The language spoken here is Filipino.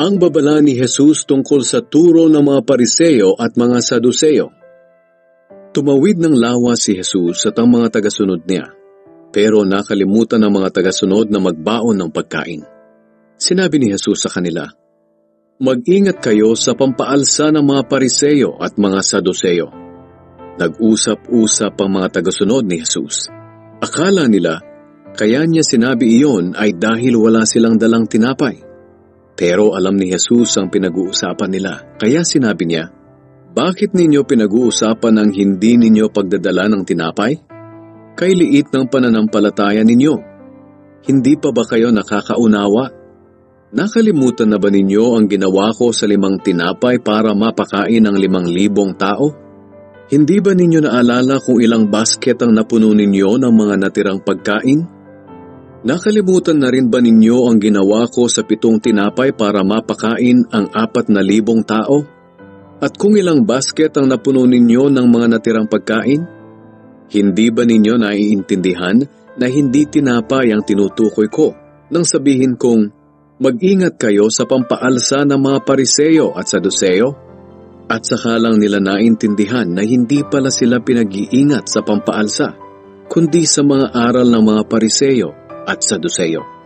Ang babala ni Jesus tungkol sa turo ng mga pariseyo at mga saduseyo. Tumawid ng lawa si Jesus at ang mga tagasunod niya, pero nakalimutan ng mga tagasunod na magbaon ng pagkain. Sinabi ni Jesus sa kanila, Mag-ingat kayo sa pampaalsa ng mga pariseyo at mga saduseyo. Nag-usap-usap ang mga tagasunod ni Jesus. Akala nila, kaya niya sinabi iyon ay dahil wala silang dalang tinapay. Pero alam ni Jesus ang pinag-uusapan nila, kaya sinabi niya, Bakit ninyo pinag-uusapan ang hindi ninyo pagdadala ng tinapay? Kay liit ng pananampalataya ninyo. Hindi pa ba kayo nakakaunawa? Nakalimutan na ba ninyo ang ginawa ko sa limang tinapay para mapakain ang limang libong tao? Hindi ba ninyo naalala kung ilang basket ang napuno ninyo ng mga natirang pagkain? Nakalimutan na rin ba ninyo ang ginawa ko sa pitong tinapay para mapakain ang apat na libong tao? At kung ilang basket ang napuno ninyo ng mga natirang pagkain? Hindi ba ninyo naiintindihan na hindi tinapay ang tinutukoy ko nang sabihin kong mag-ingat kayo sa pampaalsa ng mga pariseyo at saduseyo? At saka lang nila naintindihan na hindi pala sila pinag-iingat sa pampaalsa, kundi sa mga aral ng mga pariseyo at saduseyo.